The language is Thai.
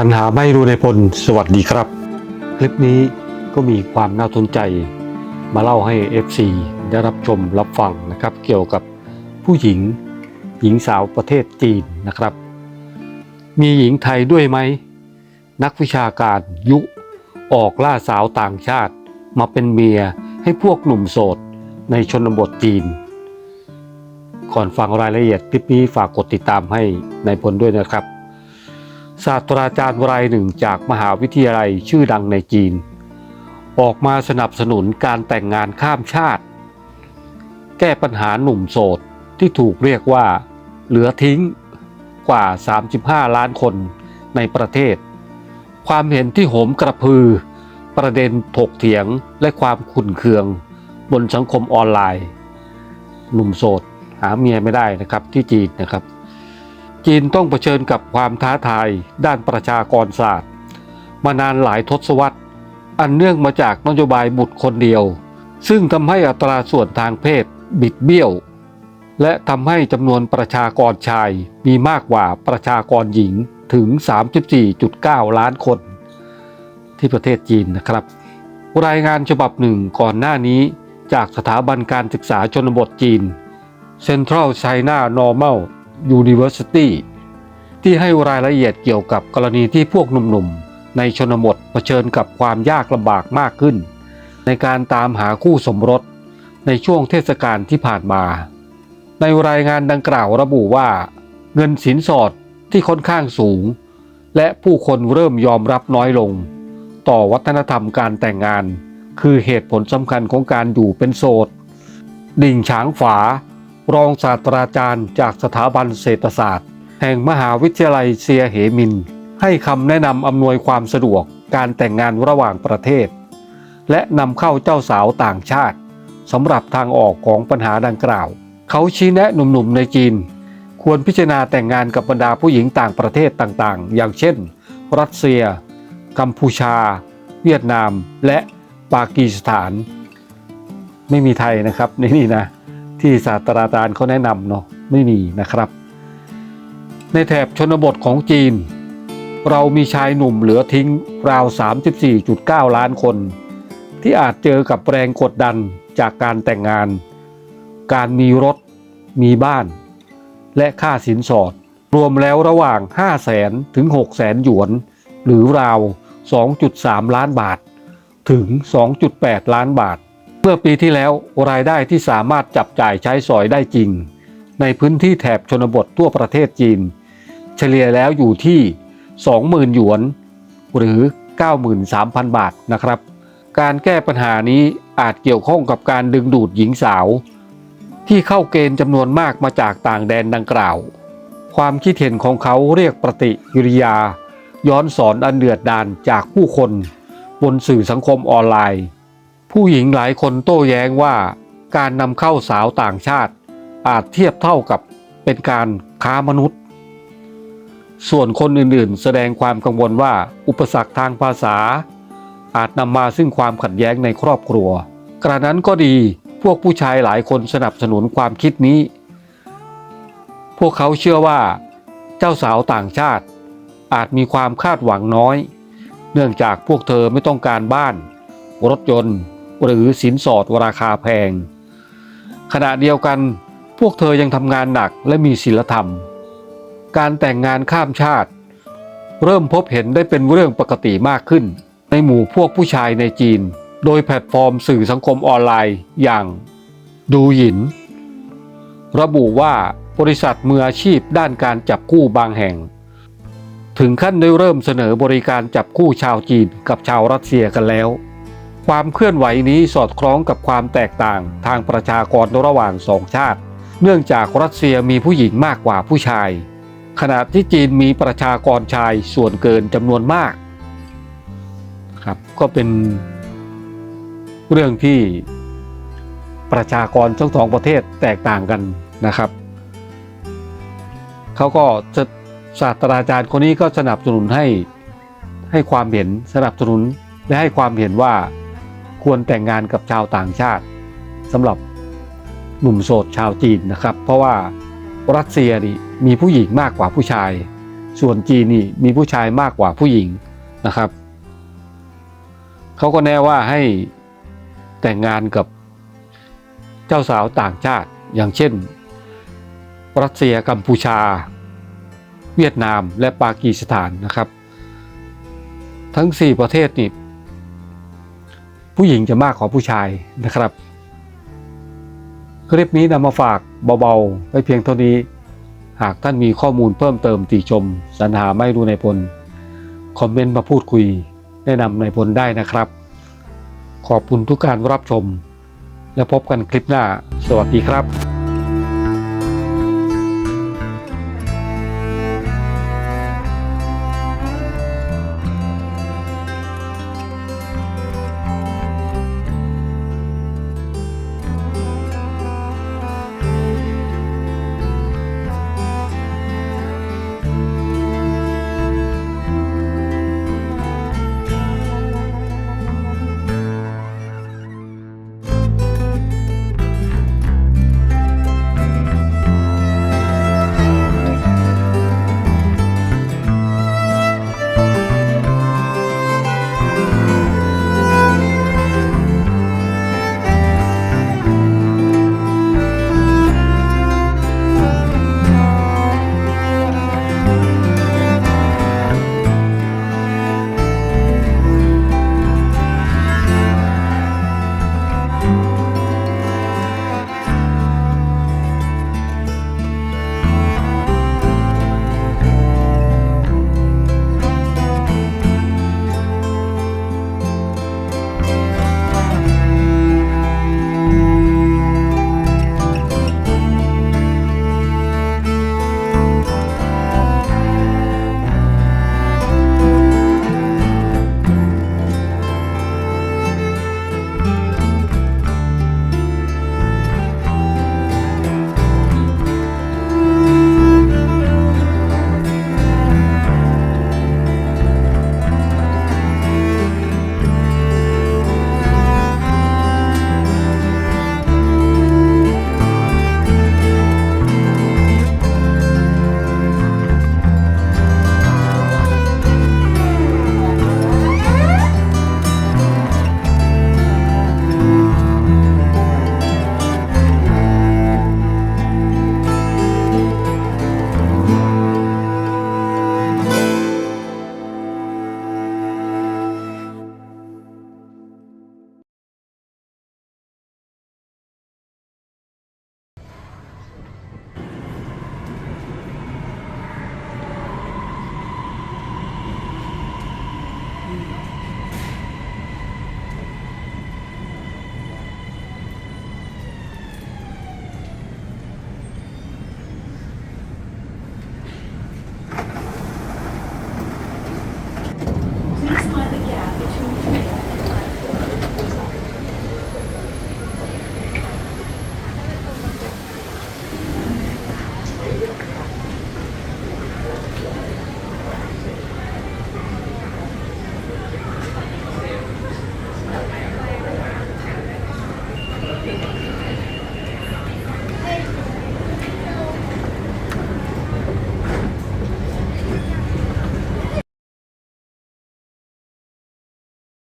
สรรหาไม่รู้ในพล สวัสดีครับ คลิปนี้ก็มีความน่าสนใจ มาเล่าให้ FC ได้รับชมรับฟังนะครับ เกี่ยวกับผู้หญิง หญิงสาวประเทศจีนนะครับ มีหญิงไทยด้วยไหม นักวิชาการยุออกล่าสาวต่างชาติ มาเป็นเมียให้พวกหนุ่มโสดในชนบทจีน ก่อนฟังรายละเอียดคลิปนี้ฝากกดติดตามให้ในพลด้วยนะครับ ศาสตราจารย์รายหนึ่งจากมหาวิทยาลัยชื่อดังในจีน ออกมาสนับสนุนการแต่งงานข้ามชาติ แก้ปัญหาหนุ่มโสดที่ถูกเรียกว่า เหลือทิ้งกว่า 35 ล้านคนในประเทศ ความเห็นที่โหมกระพือ ประเด็นถกเถียงและความขุ่นเคือง บนสังคมออนไลน์ หนุ่มโสดหาเมียไม่ได้นะครับที่จีนนะครับ จีนต้องเผชิญกับความท้าทายด้านประชากรศาสตร์ มานานหลายทศวรรษ อันเนื่องมาจากนโยบายบุตรคนเดียว ซึ่งทำให้อัตราส่วนทางเพศบิดเบี้ยว และทำให้จำนวนประชากรชายมีมากกว่าประชากรหญิงถึง 34.9 ล้านคน ที่ประเทศจีนนะครับ รายงานฉบับหนึ่งก่อนหน้านี้จากสถาบันการศึกษาชนบทจีน Central China Normal University ที่ให้รายละเอียดเกี่ยวกับกรณีที่พวกหนุ่มๆ ในชนบทเผชิญกับความยากลำบากมากขึ้น ในการตามหาคู่สมรสในช่วงเทศกาลที่ผ่านมา ในรายงานดังกล่าวระบุว่า เงินสินสอดที่ค่อนข้างสูง และผู้คนเริ่มยอมรับน้อยลง ต่อวัฒนธรรมการแต่งงาน คือเหตุผลสำคัญของการอยู่เป็นโสด ดิ่งฉางฝา รองศาสตราจารย์จากสถาบันเศรษฐศาสตร์ แห่งมหาวิทยาลัยเซียเหมิน ให้คำแนะนำอำนวยความสะดวกการแต่งงานระหว่างประเทศ และนำเข้าเจ้าสาวต่างชาติสำหรับทางออกของปัญหาดังกล่าว เขาชี้แนะหนุ่มๆในจีน ควรพิจารณาแต่งงานกับบรรดาผู้หญิงต่างประเทศต่างๆ อย่างเช่น รัสเซีย กัมพูชา เวียดนาม และปากีสถาน ไม่มีไทยนะครับในนี่นะ ที่ศาสตราจารย์เขาแนะนำเนาะไม่มีนะครับ ในแถบชนบทของจีน เรามีชายหนุ่มเหลือทิ้งราว 34.9 ล้านคน ที่อาจเจอกับแรงกดดันจากการแต่งงาน การมีรถ มีบ้าน และค่าสินสอด รวมแล้วระหว่าง 5 0 0แสนถึง 6 0แสนหยวน หรือราว 2.3 ล้านบาท ถึง 2.8 ล้านบาท มื่อปีที่แล้วรายได้ที่สามารถจับจ่ายใช้สอยได้จริง ในพื้นที่แถบชนบททั่วประเทศจีน เฉลี่ยแล้วอยู่ที่ 20,000 หยวน หรือ 93,000 บาทนะครับ การแก้ปัญหานี้อาจเกี่ยวข้องกับการดึงดูดหญิงสาว ที่เข้าเกณฑ์จำนวนมากมาจากต่างแดนดังกล่าว ความคิดเห็นของเขาเรียกปฏิกิริยา ย้อนสอนอันเดือดดาลจากผู้คน บนสื่อสังคมออนไลน์ ผู้หญิงหลายคนโต้แย้งว่าการนำเข้าสาวต่างชาติ อาจเทียบเท่ากับเป็นการค้ามนุษย์ ส่วนคนอื่นๆ แสดงความกังวลว่าอุปสรรคทางภาษา อาจนำมาซึ่งความขัดแย้งในครอบครัว กระนั้นก็ดีพวกผู้ชายหลายคนสนับสนุนความคิดนี้ พวกเขาเชื่อว่า เจ้าสาวต่างชาติ อาจมีความคาดหวังน้อย เนื่องจากพวกเธอไม่ต้องการบ้าน รถยนต์ หรือสินสอดราคาแพง ขณะเดียวกันพวกเธอยังทำงานหนักและมีศีลธรรม การแต่งงานข้ามชาติ เริ่มพบเห็นได้เป็นเรื่องปกติมากขึ้น ในหมู่พวกผู้ชายในจีน โดยแพลตฟอร์มสื่อสังคมออนไลน์อย่างดูหยิน ระบุว่าบริษัทมืออาชีพด้านการจับคู่บางแห่ง ถึงขั้นได้เริ่มเสนอบริการจับคู่ชาวจีนกับชาวรัสเซียกันแล้ว ความเคลื่อนไหวนี้สอดคล้องกับความแตกต่างทางประชากรระหว่างสองชาติ เนื่องจากรัสเซียมีผู้หญิงมากกว่าผู้ชาย ขณะที่จีนมีประชากรชายส่วนเกินจำนวนมากครับก็เป็นเรื่องที่ประชากรทั้งสองประเทศแตกต่างกันนะครับเขาก็ศาสตราจารย์คนนี้ก็สนับสนุนให้ให้ความเห็นสนับสนุนและให้ความเห็นว่า ควรแต่งงานกับชาวต่างชาติสำหรับหนุ่มโสดชาวจีนนะครับ เพราะว่ารัสเซียนี่มีผู้หญิงมากกว่าผู้ชาย ส่วนจีนนี่มีผู้ชายมากกว่าผู้หญิงนะครับเขาก็แน่ว่าให้แต่งงานกับเจ้าสาวต่างชาติ อย่างเช่น รัสเซียกัมพูชา เวียดนามและปากีสถานนะครับ ทั้ง 4 ประเทศนี่ ผู้หญิงจะมากกว่าผู้ชายนะครับ คลิปนี้นำมาฝากเบาๆ ไปเพียงเท่านี้ หากท่านมีข้อมูลเพิ่มเติมติชม สรรหาไม่รู้ในพล คอมเมนต์มาพูดคุย แนะนำในพลได้นะครับ ขอบคุณทุกการรับชม และพบกันคลิปหน้า สวัสดีครับ